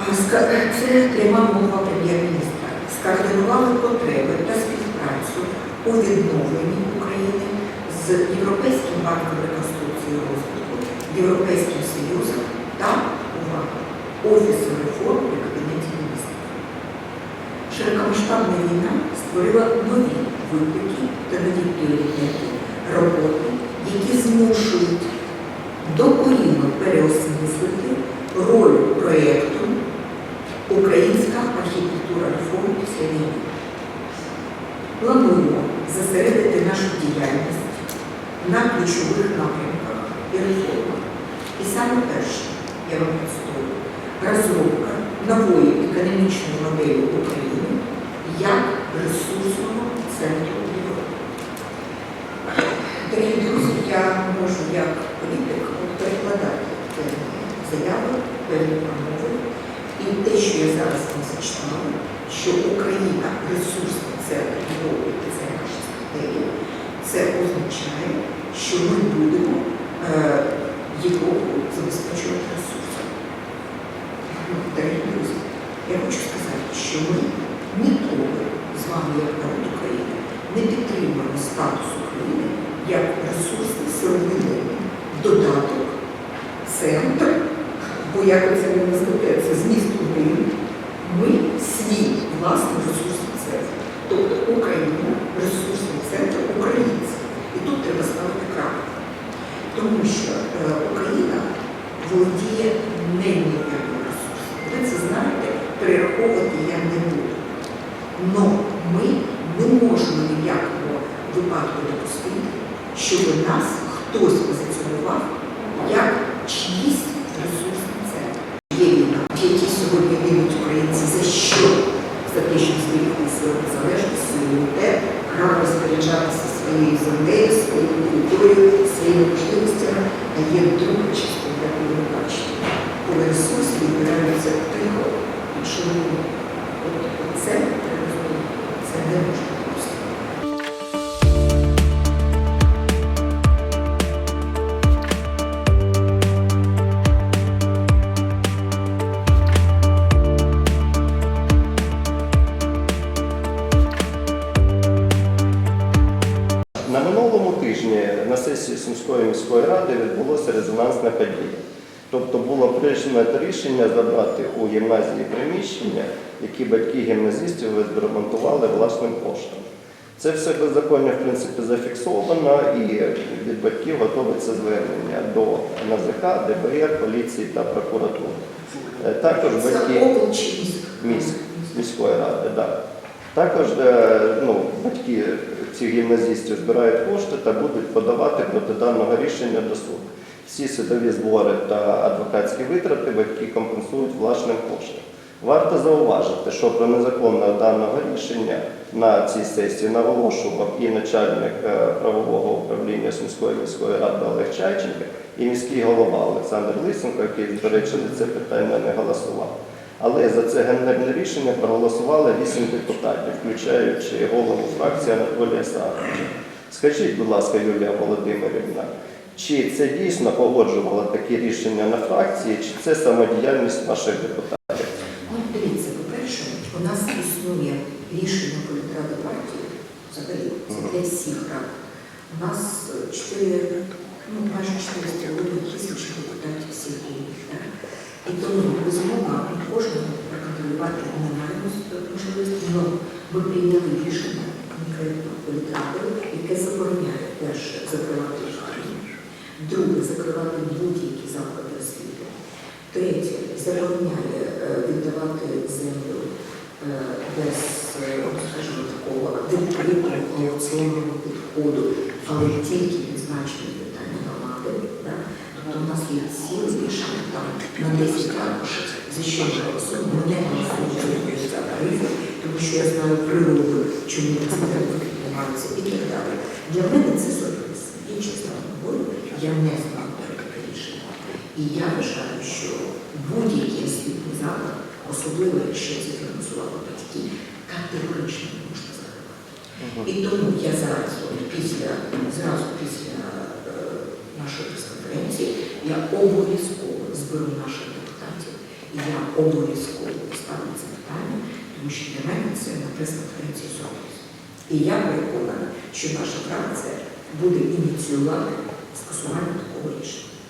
А ска- Це пряма мова прем'єр-міністра. Скоординували потреби та співпрацю у відновленні України з Європейським банком реконструкції і розвитку, Європейським Союзом та увага, Офісом реформ при Кабінеті міністрів. Широкомасштабна війна створила нові виклики та нові пріоритети роботи, які змушують докорінно переосмислити роль проєкту Українська архітектура реформ після війни. Плануємо зосередити нашу діяльність на ключових напрямках і реформах. І саме перше, я вам представлю, розробка нової економічної моделі України як ресурсного центру Європи. Дорогі друзі, я можу як заяви, певні промови. І те, що я зараз вам зачитала, що Україна ресурсний центр Європи, і це наша це означає, що ми будемо е, Європу забезпечувати ресурсами. Ну, Дорогі друзі, я хочу сказати, що ми ніколи з вами, як народ України, не підтримуємо статус України як ресурсний сировинний додаток, центр, бо як це ви назвете, це зміст один, ми свій власний ресурсний центр. Тобто Україна ресурсний центр українців. І тут треба ставити крапку. Тому що На минулому тижні на сесії Сумської міської ради відбулося резонансне подія. Тобто було прийнято рішення забрати у гімназії приміщення, які батьки гімназистів відремонтували власним коштом. Це все беззаконня, в принципі, зафіксовано і від батьків готується звернення до НАЗК, ДБР, поліції та прокуратури. Е, Також батьки міськ? міськ, міської ради, так. Також е, ну, батьки цих гімназістів збирають кошти та будуть подавати проти даного рішення до суду. Всі судові збори та адвокатські витрати батьки компенсують власним коштом. Варто зауважити, що про незаконне даного рішення на цій сесії наголошував і начальник е, правового управління Сумської міської ради Олег Чайченко, і міський голова Олександр Лисенко, який, до речі, за це питання не голосував. Але за це ганебне рішення проголосували вісім депутатів, включаючи голову фракції Анатолія Савича. Скажіть, будь ласка, Юлія Володимирівна, чи це дійсно погоджувало такі рішення на фракції, чи це самодіяльність ваших депутатів? Ну, дивіться, по-перше, у нас існує рішення політради партії, взагалі, це для всіх рад. У нас 4, ну, майже 4,5 тисячі депутатів всіх так? І тому, безумовно, кожному проконтролювати немає можливості, але ми прийняли рішення конкретно політради, яке забороняє перше закривати друге закривати будь-які заклади освіти. Третє, забороняє е, віддавати землю е, без, е, скажімо, такого відкритого аукціонного підходу, але тільки відзначені питання громади. Да? Тобто у нас є ціле рішення там на 10 аркушів, за що ми. Не голосуємо за тарифи, тому що я знаю природу, чому ці тарифи піднімаються і так далі. Для мене це сюрприз. І чесно говорю, я не знаю таке рішення. І я вважаю, що будь-який освітній заклад, особливо якщо це фінансувало батьки, категорично не можна закривати. І тому я зараз, після, зразу після е, нашої прес-конференції, я обов'язково зберу наших депутатів і я обов'язково поставлю це питання, тому що для мене це на прес-конференції зробить. І я переконана, що наша фракція буде ініціювати скасування такого рішення.